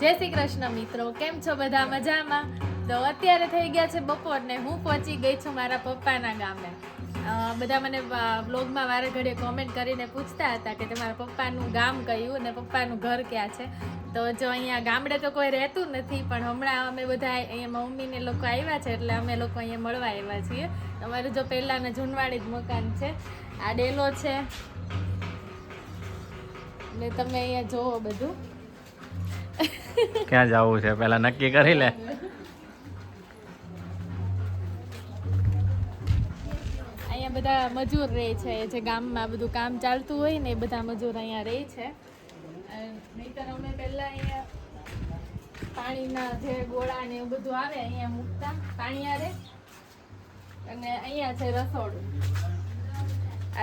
જય શ્રી કૃષ્ણ મિત્રો. કેમ છો બધા? મજામાં? તો અત્યારે થઈ ગયા છે બપોર ને હું પહોંચી ગઈ છું મારા પપ્પાના ગામે. બધા મને બ્લોગમાં વારે ઘડીએ કોમેન્ટ કરીને પૂછતા હતા કે તમારા પપ્પાનું ગામ કયું અને પપ્પાનું ઘર ક્યાં છે? તો જો અહીંયા ગામડે તો કોઈ રહેતું નથી, પણ હમણાં અમે બધા અહીંયા મમ્મીને લોકો આવ્યા છે એટલે અમે લોકો અહીંયા મળવા આવ્યા છીએ. અમારું જો પહેલાંના જૂનવાડી જ મકાન છે. આ ડેલો છે. ને તમે અહીંયા જોવો બધું. ક્યાં જવું છે? પેલા નક્કી કરી લે. અહીંયા બધા મજૂર રહે છે. જે ગામમાં બધું કામ ચાલતું હોય ને એ બધા મજૂર અહીંયા રહે છે. નહીતર અમે પહેલા અહીંયા પાણીના જે ગોળા ને એવું બધું આવે, અહીંયા મૂકતા પાણી આરે. અને અહીંયા છે રસોડું.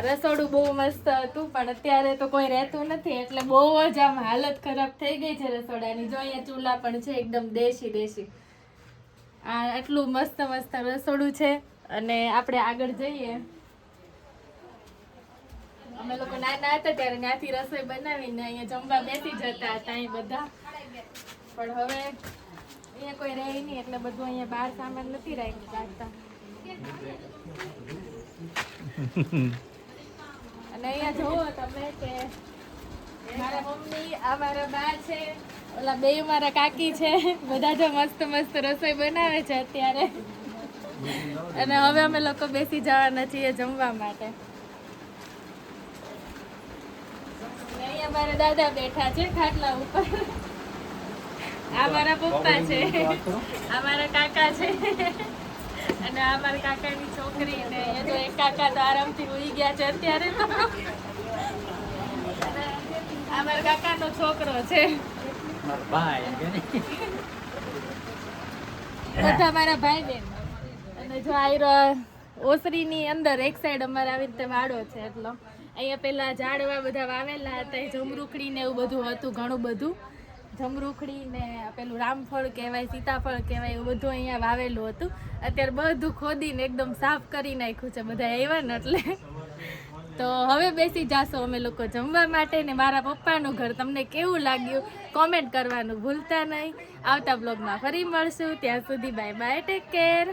રસોડું બહુ મસ્ત હતું, પણ અત્યારે તો કોઈ રહેતું નથી, એટલે બહુ જ આમ હાલત ખરાબ થઈ ગઈ છે રસોડાની. જો અહીંયા ચૂલા પણ છે, એકદમ દેશી દેશી. આ આટલું મસ્ત મસ્ત રસોડું છે, અને આપણે આગળ જઈએ. અમે લોકો નાના હતા ત્યારે ત્યાંથી રસોઈ બનાવીને અહીંયા જમવા બેસી જતા હતા અહીં બધા. પણ હવે અહીંયા કોઈ રહે નહીં, એટલે બધું અહીંયા બહાર સામાન નથી રાખ્યું. કાઢતા અને અહીંયા જુઓ તમે કે મારા મમ્મી આ મારા બા છે ઓલા બે મારા કાકી છે બધા જો મસ્ત મસ્ત રસોઈ બનાવે છે અત્યારે. અને હવે અમે લોકો બેસી જવાના છીએ જમવા માટે. અહીંયા મારા દાદા બેઠા છે ખાટલા ઉપર. આ મારા પપ્પા છે. આ મારા કાકા છે. અને આ મારા કાકાની છોકરી ને એ તો એક કાકા તો આરામથી ઉઈ ગયા છે અત્યારે તો. આ મારા કાકાનો છોકરો છે. બધા મારા ભાઈ બેન અને જો આયરો ઓસરીની અંદર એક સાઈડ અમારે આવી રીતે વાડો છે એટલો. અહીંયા પેલા ઝાડવા બધા વાવેલા હતા જમરૂખડી ને એવું બધું હતું ઘણું બધું. જમરૂખડી ને પેલું રામફળ કહેવાય, સીતાફળ કહેવાય, એવું બધું અહીંયા વાવેલું હતું. અત્યારે બધું ખોદીને એકદમ સાફ કરી નાખ્યું છે, બધા આવ્યા ને એટલે. તો હવે બેસી જાશો અમે લોકો જમવા માટે ને મારા પપ્પાનું ઘર. તમને કેવું લાગ્યું? કોમેન્ટ કરવાનું ભૂલતા નહીં. આવતા બ્લોગમાં ફરી મળશું. ત્યાં સુધી બાય બાય ટેક કેર